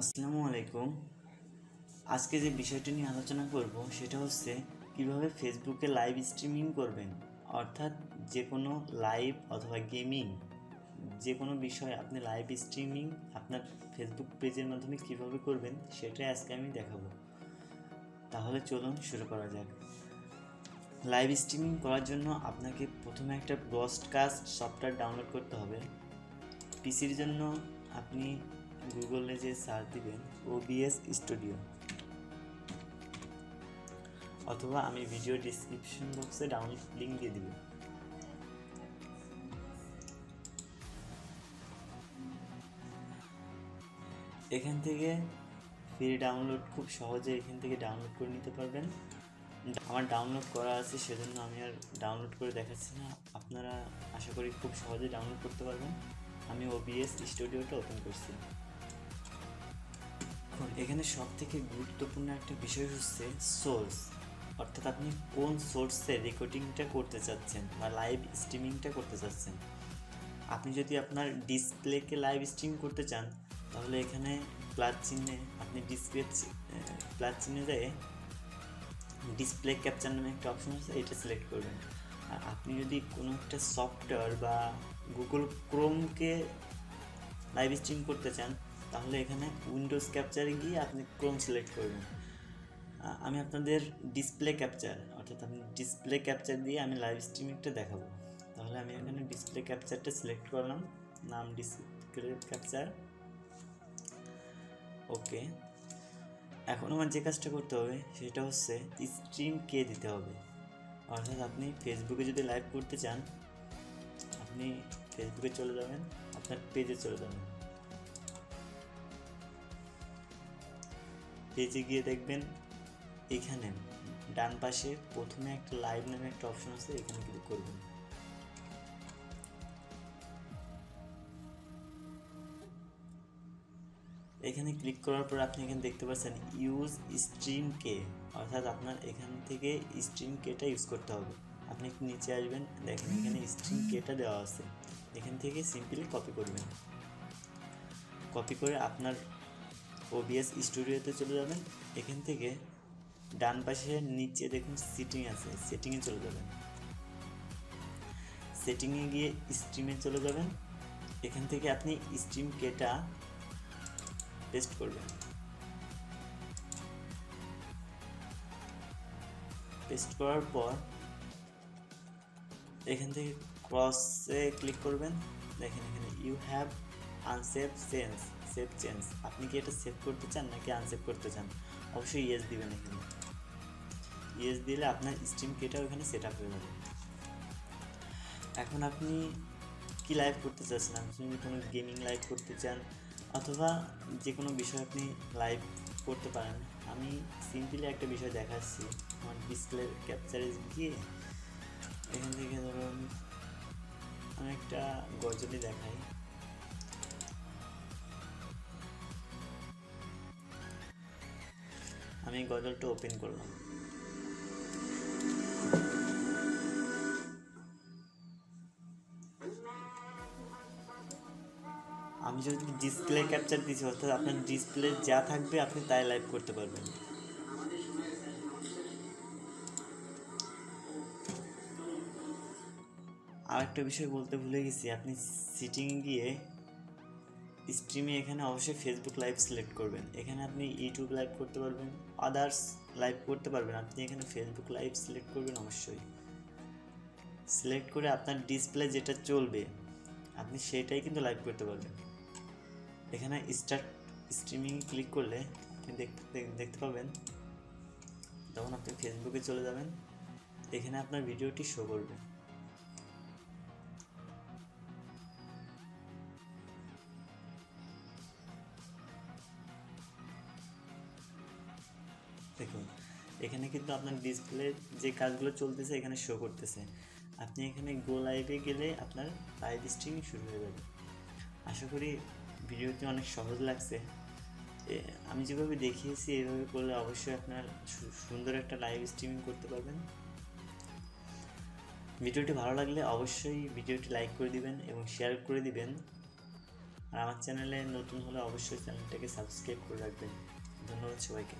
আসসালামু আলাইকুম। আজকে যে বিষয়টি নিয়ে আলোচনা করব সেটা হচ্ছে কীভাবে ফেসবুকে লাইভ স্ট্রিমিং করবেন, অর্থাৎ যে কোনো লাইভ অথবা গেমিং যে কোনো বিষয় আপনি লাইভ স্ট্রিমিং আপনার ফেসবুক পেজের মাধ্যমে কীভাবে করবেন সেটাই আজকে আমি দেখাবো। তাহলে চলুন শুরু করা যাক। লাইভ স্ট্রিমিং করার জন্য আপনাকে প্রথমে একটা ব্রডকাস্ট সফটওয়্যার ডাউনলোড করতে হবে। পিসির জন্য আপনি গুগলে যে সার্চ দিবেন ওবিএস স্টুডিও অথবা আমি ভিডিও ডিসক্রিপশন বক্সে ডাউনলোড লিঙ্ক দিয়ে দিব। এখান থেকে ফ্রি ডাউনলোড খুব সহজে এখান থেকে ডাউনলোড করে নিতে পারবেন। আমার ডাউনলোড করা আছে, সেজন্য আমি আর ডাউনলোড করে দেখাচ্ছি না। আপনারা আশা করি খুব সহজে ডাউনলোড করতে পারবেন। আমি ওবিএস স্টুডিওটা ওপেন করছি। এখন এখানে সব থেকে গুরুত্বপূর্ণ একটা বিষয় হচ্ছে সোর্স অর্থাৎ আপনি কোন সোর্সে রেকর্ডিংটা করতে চাচ্ছেন বা লাইভ স্ট্রিমিংটা করতে চাচ্ছেন। আপনি যদি আপনার ডিসপ্লেকে লাইভ স্ট্রিম করতে চান, তাহলে এখানে প্লাস চিহ্নে আপনি ডিসপ্লে প্লাস চিহ্নে যেয়ে ডিসপ্লে ক্যাপচার নামে একটা অপশন আছে, এটা সিলেক্ট করবেন। আর আপনি যদি কোনো একটা সফটওয়্যার বা গুগল ক্রোমকে লাইভ স্ট্রিম করতে চান তাহলে এখানে উইন্ডোজ ক্যাপচারে গিয়ে আপনি ক্রোম সিলেক্ট করবেন। আমি আপনাদের ডিসপ্লে ক্যাপচার অর্থাৎ আপনি ডিসপ্লে ক্যাপচার দিয়ে আমি লাইভ স্ট্রিমিংটা দেখাবো। তাহলে আমি এখানে ডিসপ্লে ক্যাপচারটা সিলেক্ট করলাম, নাম ডিসপ্লে ক্যাপচার ওকে, এখন আমার যে কাজটা করতে হবে, সেটা হচ্ছে স্ট্রিম কে দিতে হবে। অর্থাৎ আপনি ফেসবুকে যদি লাইভ করতে চান, আপনি ফেসবুকে চলে যাবেন, আপনার পেজে চলে যাবেন। পেজে গিয়ে দেখবেন এখানে ডান পাশে প্রথমে একটা লাইভ নামে একটা অপশন আছে, এখানে ক্লিক করবেন। এখানে ক্লিক করার পর আপনি এখানে দেখতে পাচ্ছেন ইউজ স্ট্রিম কে অর্থাৎ আপনার এখান থেকে স্ট্রিম কেটা ইউজ করতে হবে। আপনি একটু নিচে আসবেন, দেখেন এখানে স্ট্রিম কেটা দেওয়া আছে। এখান থেকে সিম্পলি কপি করবেন। কপি করে আপনার ওবিএস স্টুডিওতে চলে যাবেন। এখান থেকে ডান পাশে নিচে দেখুন সিটিং আছে। সেটিংয়ে চলে যাবেন। সেটিংয়ে গিয়ে স্ট্রিমে চলে যাবেন। এখান থেকে আপনি স্ট্রিম কেটা পেস্ট করবেন। পেস্ট করার পর এখান থেকে ক্রসে ক্লিক করবেন। দেখেন এখানে you have unsave change save change আপনি কি এটা সেভ করতে চান নাকি আনসেভ করতে চান? অবশ্যই ইয়েস দিবেন এখানে। ইয়েস দিলে আপনার স্ট্রিম কেটাও এখানে সেট আপ হয়ে যাবে। এখন আপনি কি লাইভ করতে চাচ্ছেন? আপনি কোনো গেমিং লাইভ করতে চান, অথবা যে কোনো বিষয় আপনি লাইভ করতে পারেন। আমি সিম্পলি একটা বিষয় দেখাচ্ছি। আমার ডিসপ্লে ক্যাপচারে গিয়ে এখান থেকে ধরুন আমি একটা গজলই দেখাই। আমি গজলটা ওপেন করলাম। আমি যদি ডিসপ্লে ক্যাপচার দিচ্ছি অর্থাৎ আপনার ডিসপ্লে যা থাকবে আপনি তাই লাইভ করতে পারবেন। আর একটা বিষয় বলতে ভুলে গেছি, আপনি সিটিং গিয়ে স্ট্রিমে এখানে অবশ্যই ফেসবুক লাইভ সিলেক্ট করবেন। এখানে আপনি ইউটিউব লাইভ করতে পারবেন আদার্স লাইভ করতে পারবেন। আপনি এখানে ফেসবুক লাইভ সিলেক্ট করবেন অবশ্যই। সিলেক্ট করে আপনার ডিসপ্লে যেটা চলবে, আপনি সেটাই কিন্তু লাইভ করতে পারবেন। এখানে স্টার্ট স্ট্রিমিং ক্লিক করলে আপনি দেখতে পাবেন। তখন আপনি ফেসবুকে চলে যাবেন। এখানে আপনার ভিডিওটি শো করবে। দেখুন, এখানে কিন্তু আপনার ডিসপ্লে যে কাজগুলো চলতেছে এখানে শো করতেছে। আপনি এখানে গো লাইভে গেলে আপনার লাইভ স্ট্রিমিং শুরু হয়ে যাবে। আশা করি ভিডিওটি অনেক সহজ লাগছে। আমি যেভাবে দেখিয়েছি, এভাবে করলে অবশ্যই আপনার সুন্দর একটা লাইভ স্ট্রিমিং করতে পারবেন। ভিডিওটি ভালো লাগলে অবশ্যই ভিডিওটি লাইক করে দিবেন এবং শেয়ার করে দিবেন। আর আমার চ্যানেলে নতুন হলে অবশ্যই চ্যানেলটাকে সাবস্ক্রাইব করে রাখবেন। ধন্যবাদ সবাইকে।